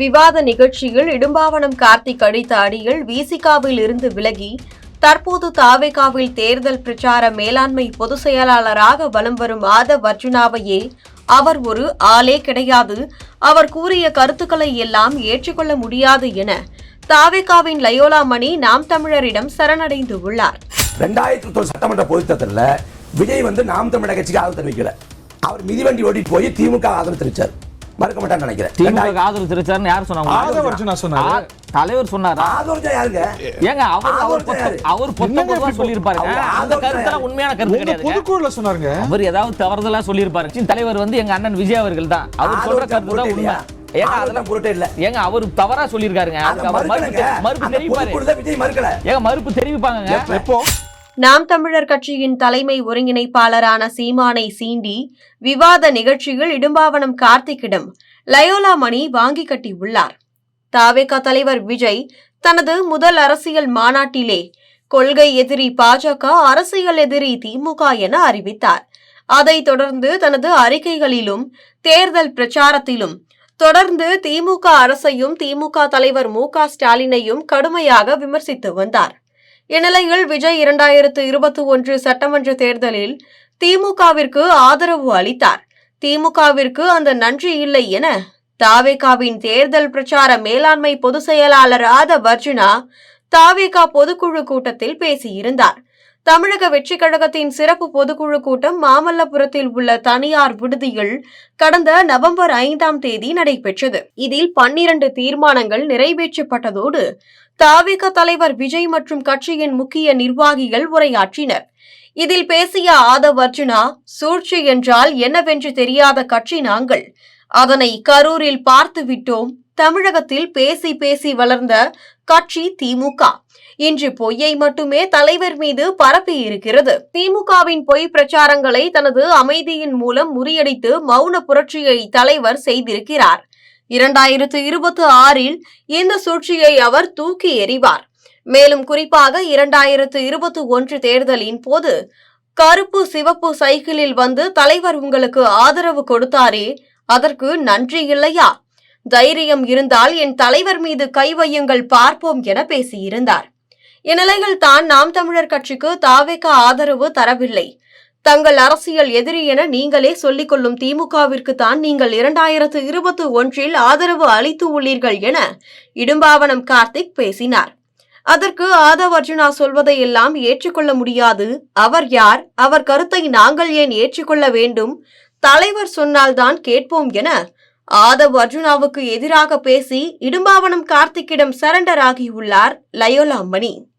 விவாத நிகழ்ச்சியில் இடும்பாவனம் கார்த்திக் அடித்த அடியில் விசிகாவில் இருந்து விலகி தற்போது தாவேகாவில் தேர்தல் பிரச்சார மேலாண்மை பொதுச் செயலாளராக வலம் வரும் ஆதவ் அர்ஜுனாவையே அவர் ஒரு ஆளே கிடையாது. அவர் கூறிய கருத்துக்களை எல்லாம் ஏற்றுக்கொள்ள முடியாது என தாவேகாவின் லயோலா மணி நாம் தமிழரிடம் சரணடைந்து உள்ளார். ரெண்டாயிரத்தி சட்டமன்ற பொதுத்தத்தில் விஜய் வந்து நாம் தமிழக கட்சிக்கு ஆதரவு தெரிவிக்கல அவர் மிதிவண்டி ஓட்டிட்டு போய் திமுக ஆதரவு தெரிவிச்சார். மறக்க மாட்டான்னு நினைக்கிறேன். திமுக ஆதரவு தெரிவிச்சாருன்னு யார் சொன்னாங்க? ஆதவ அர்ஜுனா சொன்னாரு. ஆ- தலைவர் சொன்னாரா? ஆதரவு யாருங்க? ஏங்க அவர் அவர் ஆதரவு? அவர் பொத்தமா சொல்லியிருப்பாருங்க? அந்த ஆதரவு கருத்தெல்லாம்? உண்மையான கருத்து பொதுக்குழுல சொன்னாருங்க. அவர் ஏதாவது தவறுதலா சொல்லியிருப்பாரு. சின்ன தலைவர் வந்து எங்க அண்ணன் விஜய் அவர்கள் தான். அவர் சொல்ற ஆதரவு கருத்து தான் உண்மை? ஏங்க ஆதரவு அதெல்லாம் பொருட்டே இல்ல. ஏங்க அவர் தவறா சொல்லியிருக்காருங்க. அதை அதுக்கு அவர் மறுப்பு மறுப்பு தெரிவிப்பாரு. ஏங்க மறுப்பு தெரிவிப்பாங்க எப்போ? நாம் தமிழர் கட்சியின் தலைமை ஒருங்கிணைப்பாளரான சீமானை சீண்டி விவாத நிகழ்ச்சியில் இடும்பாவனம் கார்த்திக்கிடம் லயோலா மணி வாங்கி கட்டியுள்ளார். தாவேகா தலைவர் விஜய் தனது முதல் அரசியல் மாநாட்டிலே கொள்கை எதிரி பாஜக அரசியல் எதிரி திமுக என அறிவித்தார். அதைத் தொடர்ந்து தனது அறிக்கைகளிலும் தேர்தல் பிரச்சாரத்திலும் தொடர்ந்து திமுக அரசையும் திமுக தலைவர் மு க ஸ்டாலினையும் கடுமையாக விமர்சித்து வந்தார். இந்நிலையில் விஜய் இரண்டாயிரத்து இருபத்தி ஒன்று சட்டமன்ற தேர்தலில் திமுகவிற்கு ஆதரவு அளித்தார். திமுகவிற்கு அந்த நன்றி இல்லை என தாவேகாவின் தேர்தல் பிரச்சார மேலாண்மை பொதுச் செயலாளர் ஆத வர்ஜினா தாவேகா பொதுக்குழு கூட்டத்தில் பேசியிருந்தார். தமிழக வெற்றி கழகத்தின் சிறப்பு பொதுக்குழு கூட்டம் மாமல்லபுரத்தில் உள்ள தனியார் விடுதியில் கடந்த நவம்பர் ஐந்தாம் தேதி நடைபெற்றது. இதில் பன்னிரண்டு தீர்மானங்கள் நிறைவேற்றப்பட்டதோடு தாவேக தலைவர் விஜய் மற்றும் கட்சியின் முக்கிய நிர்வாகிகள் உரையாற்றினர். இதில் பேசிய ஆதவ் அர்ஜுனா சூழ்ச்சி என்றால் என்னவென்று தெரியாத கட்சி நாங்கள். அதனை கரூரில் பார்த்து விட்டோம். தமிழகத்தில் பேசி பேசி வளர்ந்த கட்சி திமுக. இன்று பொய்யை மட்டுமே தலைவர் மீது பரப்பி இருக்கிறது திமுகவின் பொய் பிரச்சாரங்களை தனது அமைதியின் மூலம் முறியடித்து மௌன புரட்சியை தலைவர் செய்திருக்கிறார். இரண்டாயிரத்து இருபத்தி ஆறில் இந்த சூழ்ச்சியை அவர் தூக்கி எறிவார். மேலும் குறிப்பாக இரண்டாயிரத்து இருபத்தி ஒன்று தேர்தலின் போது கருப்பு சிவப்பு சைக்கிளில் வந்து தலைவர் உங்களுக்கு ஆதரவு கொடுத்தாரே அதற்கு நன்றி இல்லையா? தைரியம் இருந்தால் என் தலைவர் மீது கை வையுங்கள் பார்ப்போம் என பேசியிருந்தார். இந்நிலையில் தான் நாம் தமிழர் கட்சிக்கு தாவேக ஆதரவு தரவில்லை. தங்கள் அரசியல் எதிரி என நீங்களே சொல்லிக் கொள்ளும் திமுகவிற்கு தான் நீங்கள் இரண்டாயிரத்து இருபத்தி ஒன்றில் ஆதரவு அளித்து உள்ளீர்கள் என இடும்பாவனம் கார்த்திக் பேசினார். அதற்கு ஆதவ் அர்ஜுனா சொல்வதை எல்லாம் ஏற்றுக்கொள்ள முடியாது. அவர் யார்? அவர் கருத்தை நாங்கள் ஏன் ஏற்றுக்கொள்ள வேண்டும்? தலைவர் சொன்னால்தான் கேட்போம் என ஆதவ் அர்ஜுனாவுக்கு எதிராக பேசி இடும்பாவனம் கார்த்திக்கிடம் சரண்டர் ஆகியுள்ளார் லயோலா மணி